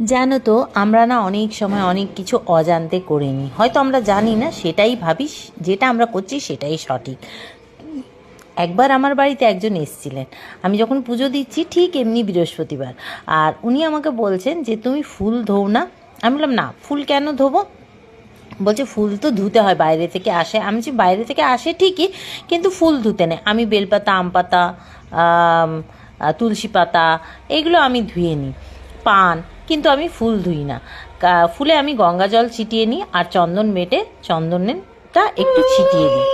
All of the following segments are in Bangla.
জানো তো, আমরা না অনেক সময় অনেক কিছু অজান্তে করে নিই হয়তো আমরা জানি না, সেটাই ভাবি যেটা আমরা করছি সেটাই সঠিক। একবার আমার বাড়িতে একজন এসেছিলেন। আমি যখন পুজো দিচ্ছি, ঠিক এমনি বৃহস্পতিবার। আর উনি আমাকে বলছেন যে, তুমি ফুল ধোও না? আমি বললাম, না, ফুল কেন ধোবো? বলছে, ফুল তো ধুতে হয়, বাইরে থেকে আসে। আমি বলছি, বাইরে থেকে আসে ঠিকই, কিন্তু ফুল ধুতে নেই। আমি বেলপাতা আম পাতা তুলসী পাতা, এগুলো আমি ধুয়ে নিই। পান কিন্তু আমি ফুল ধুই না। ফুলে আমি গঙ্গা জল ছিটিয়ে নিই আর চন্দন মেটে চন্দনটা একটু ছিটিয়ে দিই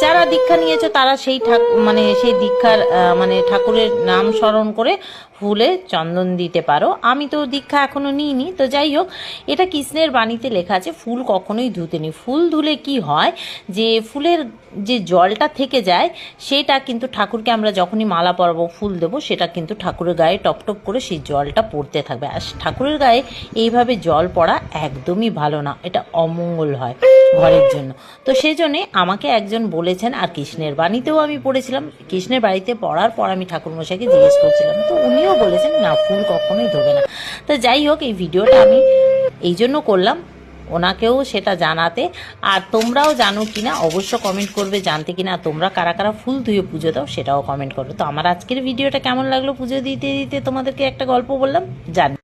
যারা দীক্ষা নিয়েছো তারা সেই মানে সেই দীক্ষার মানে ঠাকুরের নাম স্মরণ করে ফুলে চন্দন দিতে পারো। আমি তো দীক্ষা এখনও নিইনি। তো যাই হোক, এটা কৃষ্ণের বাণীতে লেখা আছে, ফুল কখনোই ধুতে নেই। ফুল ধুলে কি হয় যে ফুলের যে জলটা থেকে যায়, সেটা কিন্তু ঠাকুরকে আমরা যখনই মালা পরাবো, ফুল দেবো, সেটা কিন্তু ঠাকুরের গায়ে টপ টপ করে সেই জলটা পড়তে থাকবে। আর ঠাকুরের গায়ে এইভাবে জল পড়া একদমই ভালো না। এটা অমঙ্গল হয় ঘরের জন্য। তো সেই জন্যে আমাকে একজন বলেছেন, আর কৃষ্ণের বাণীতেও আমি পড়েছিলাম। কৃষ্ণের বাড়িতে পড়ার পর আমি ঠাকুরমশাইকে জিজ্ঞেস করছিলাম। তো উনিও বলেছেন, না, ফুল কখনোই ধোবে না। তো যাই হোক, এই ভিডিওটা আমি এই জন্য করলাম। ওনাকেও সেটা জানাতে। আর তোমরাও জানো কি না অবশ্য কমেন্ট করবে জানতে কি না তোমরা কারা কারা ফুল ধুয়ে পুজো দাও সেটাও কমেন্ট করবে। তো আমার আজকের ভিডিওটা কেমন লাগল পুজো দিতে দিতে তোমাদেরকে একটা গল্প বললাম, জানি।